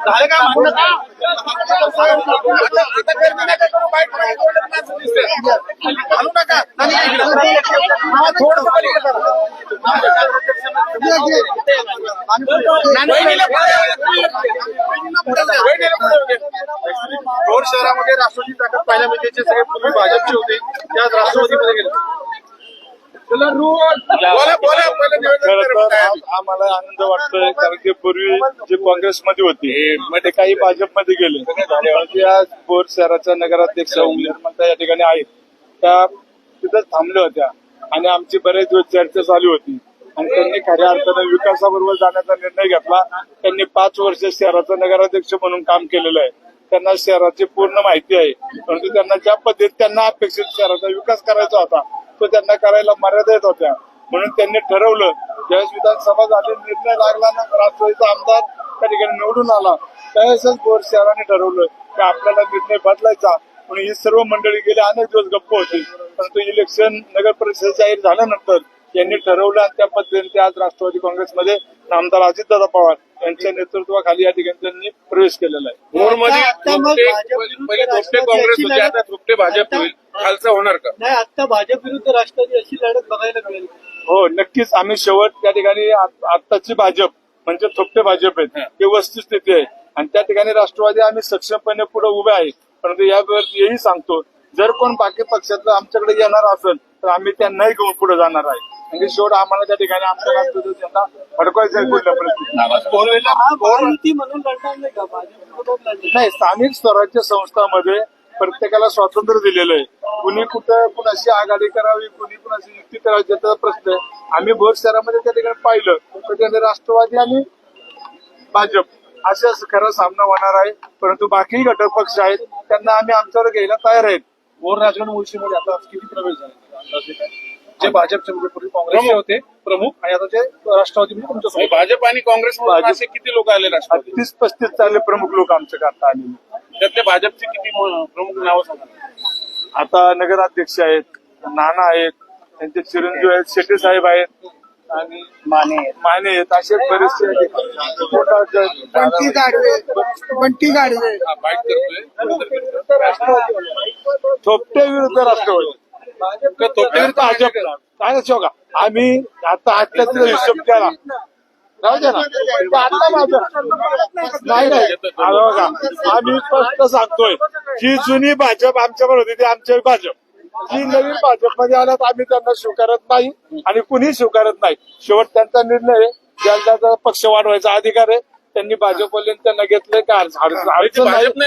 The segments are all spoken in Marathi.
झालं का म्हणणं घालू नका. शहरामध्ये राष्ट्रवादी ताकद पाहिल्या म्हणजे सगळे पूर्वी भाजपचे होते त्यात राष्ट्रवादीमध्ये गेले आम्हाला आनंद वाटतोय कारण की पूर्वी जे काँग्रेसमध्ये होते मध्ये काही भाजपमध्ये गेले. आज बोर शहराच्या नगराध्यक्ष निर्माता या ठिकाणी आहेत. त्या तिथं थांबल्या होत्या. आणि आमची बरेच दिवस चर्चा चालू होती. आणि त्यांनी खऱ्या अर्थानं विकासाबरोबर जाण्याचा निर्णय घेतला. त्यांनी पाच वर्ष शहराचा नगराध्यक्ष म्हणून काम केलेलं आहे. त्यांना शहराची पूर्ण माहिती आहे. परंतु त्यांना ज्या पद्धतीत त्यांना अपेक्षित शहराचा विकास करायचा होता तो त्यांना करायला मर्यादा येत होत्या. म्हणून त्यांनी ठरवलं ज्यावेळेस विधानसभा झाली निर्णय लागला ना राष्ट्रवादीचा आमदार त्या ठिकाणी निवडून आला. त्यावेळेसच बोर शहराने ठरवलं की आपल्याला निर्णय बदलायचा. म्हणून ही सर्व मंडळी गेले अनेक दिवस गप्प होती. परंतु इलेक्शन नगर परिषद जाहीर झाल्यानंतर यांनी ठरवलं आणि त्या पद्धतीने ते आज राष्ट्रवादी काँग्रेसमध्ये आमदार अजितदादा पवार यांच्या नेतृत्वाखाली या ठिकाणी त्यांनी प्रवेश केलेला आहे. भोरमध्ये आता मग भाजप पहिले काँग्रेस होते आता थोपटे भाजप होईल. खालचा होणार का? नाही आता भाजप विरुद्ध राष्ट्रवादी अशी लढत बघायला मिळेल. हो नक्कीच आम्ही शेवट त्या ठिकाणी आत- आत्ताची भाजप म्हणजे थोपटे भाजप आहेत हे. वस्तुस्थिती आहे. आणि त्या ठिकाणी राष्ट्रवादी आम्ही सक्षमपणे पुढे उभे आहे. परंतु यावर हेही सांगतो जर कोण बाकी पक्षातलं आमच्याकडे येणार असेल तर आम्ही त्यांनाही घेऊन पुढे जाणार आहे. म्हणजे शेवट आम्हाला त्या ठिकाणी आमच्या त्यांना कुठल्या म्हणून लढणार नाही स्थानिक स्वराज्य संस्थांमध्ये प्रत्येकाला स्वातंत्र्य दिलेलं आहे. कुणी कुठं कुणाशी आघाडी करावी कुणी कुणाशी युती करावी त्याचा प्रश्न आहे. आम्ही भोर शहरामध्ये त्या ठिकाणी पाहिलं तर त्याने राष्ट्रवादी आणि भाजप असा खरा सामना होणार आहे. परंतु बाकी घटक पक्ष आहेत त्यांना आम्ही आमच्यावर घ्यायला तयार आहेत. वर राजगड मुळशीमध्ये आता किती प्रवेश झाले? जे भाजपचे म्हणजे पूर्वी काँग्रेसचे होते प्रमुख. आणि आता ते राष्ट्रवादी म्हणजे तुमच्या भाजप आणि काँग्रेस असे किती लोक आले राष्ट्रवादी तीस पस्तीस चालले प्रमुख लोक आमच्या करता आलेले त्यातले भाजपचे किती प्रमुख नावं सांगा. आता नगराध्यक्ष आहेत नाना आहेत त्यांचे चिरंजीव आहेत शेट्टी साहेब आहेत आणि माने माने आहेत असे बरेचसे बंटी गाडवे बंटी गाडवे बाईट करतोय. थोपटे विरुद्ध राष्ट्रवादी. भाजप काय का आम्ही आता आजच्या हिशोब केला राहू दे ना. आता भाजप नाही नाही. बघा आम्ही स्पष्ट सांगतोय जी जुनी भाजप आमच्यावर होती ती आमच्या भाजप. जी नवीन भाजपमध्ये आल्यात आम्ही त्यांना स्वीकारत नाही आणि कुणी स्वीकारत नाही. शेवट त्यांचा निर्णय त्याचा पक्ष वाढवायचा अधिकार आहे त्यांनी भाजपवाल्यांनी त्यांना घेतलंय का? भाजप.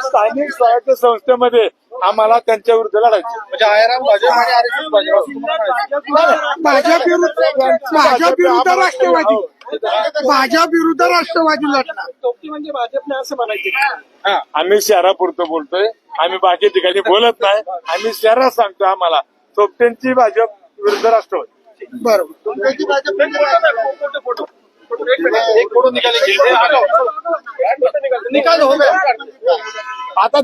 स्थानिक स्वराज्य संस्थेमध्ये आम्हाला त्यांच्या विरुद्ध लढायचं. म्हणजे आयराम भाजप आणि आरएसएस भाजप. भाजप विरुद्ध भाजप विरुद्ध राष्ट्रवादी. भाजप विरुद्ध राष्ट्रवादी लढणार. म्हणजे भाजपने असं म्हणायचे. आम्ही शहरापुरतं बोलतोय. आम्ही बाकी ठिकाणी बोलत नाही. आम्ही शहरात सांगतोय आम्हाला. चोपट्यांची भाजप विरुद्ध राष्ट्रवादी. बरोबर. एक फोटो निघाले निकाल हो गया. आता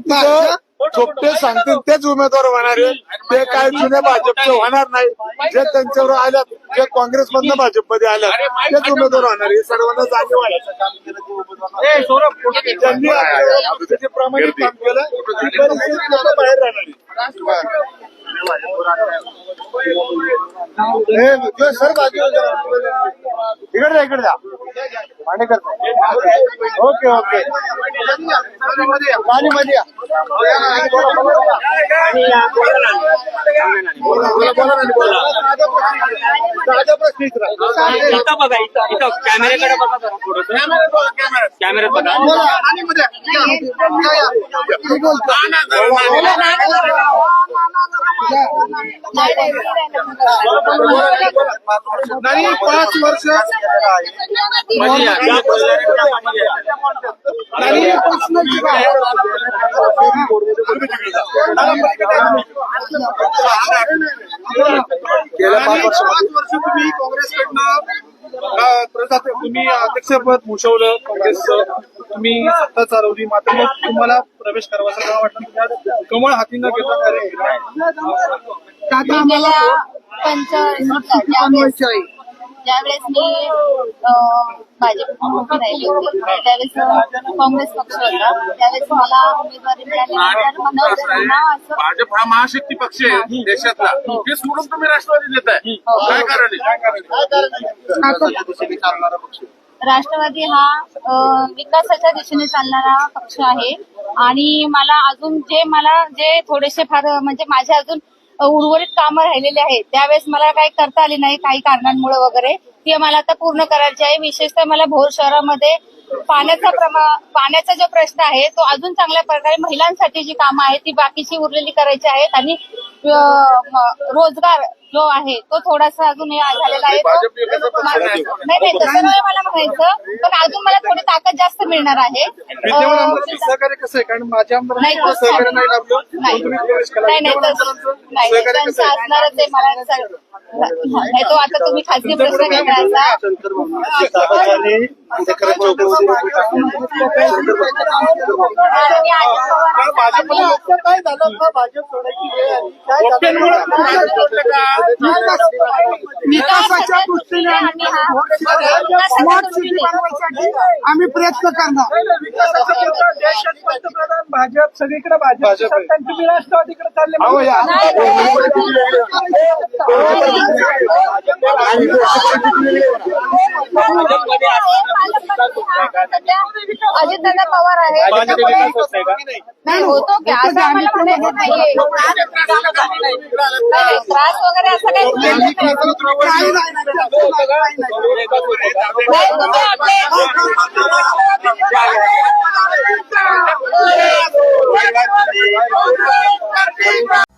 चोपटे सांगतील तेच उमेदवार होणार आहे ते काय जुन्या भाजपचे होणार नाही. जे त्यांच्यावर आल्यात जे काँग्रेसमधनं भाजपमध्ये आल्यात तेच उमेदवार होणार आहे. सर्वांना जाणीव आहे. ज्यांनी आपल्या प्रामाणिक काम केलं. बाहेर राहणार. सर बाजू इकडे जा इकडे जा. Mandekar okay okay. पाणी मध्ये या. इथं बघा इथं इथं कॅमेऱ्याकडे बघा जरा थोडंसं. कॅमेऱ्यात बघा. नाही पाच वर्ष नाही या. गेल्या पाच वर्ष पाच वर्ष तुम्ही काँग्रेसकडनं तुम्ही अध्यक्षपद भूषवलं काँग्रेसचं तुम्ही सत्ता चालवली मात्र मग तुम्हाला प्रवेश करावासा का वाटला तुम्ही कमळ हाती न घेता direct का आता आम्हाला गेल्या पंच ज्यावेळेस ज्यावेळेस मी अं, राहिली होती त्यावेळेस काँग्रेस पक्ष होता. त्यावेळेस मला उमेदवारी असं भाजप हा महाशक्ती पक्ष आहे देशातला. ते सोडून तुम्ही राष्ट्रवादी देत आहे? काय कारण आहे? राष्ट्रवादी हा विकासाच्या दिशेने चालणारा पक्ष आहे. आणि मला अजून जे मला जे थोडेसे फार म्हणजे माझे अजून उर्वरित कामं राहिलेले आहेत त्यावेळेस मला काही करता आली नाही काही कारणांमुळे वगैरे. ती मला आता पूर्ण करायची आहे. विशेषतः मला भोर शहरामध्ये पाण्याचा प्रमा पाण्याचा जो प्रश्न आहे तो अजून चांगल्या प्रकारे महिलांसाठी जी कामं आहेत ती बाकीची उरलेली करायची आहेत. आणि रोजगार जो आहे तो थोडासा अजून हे झालेला आहे. भाजप नाही. नाही तसं नाही मला म्हणायचं पण अजून मला थोडी ताकद जास्त मिळणार आहे. विद्यमान अं, आमदारांचं सहकार्य कसं आहे? कारण माझ्या नाही नाही त्यांचं असणारच आहे मला नाही तो आता तुम्ही खाजगी प्रश्न घेण्याचा आणि अजित पवार आणि- विकासाच्या दृष्टीने आम्ही प्रयत्न करणार देशात पंतप्रधान भाजप सगळीकडे भाजप तुम्ही राष्ट्रवादीकडे चालले अहो, या- नाही, अजितदादा पवार आहे भाजप त्याच्यामुळे- विकास नाही का नाही होतो की असं आम्हाला म्हणायचं नाहीये नाही, नाही, त्रास वगैरे असं काही नाही.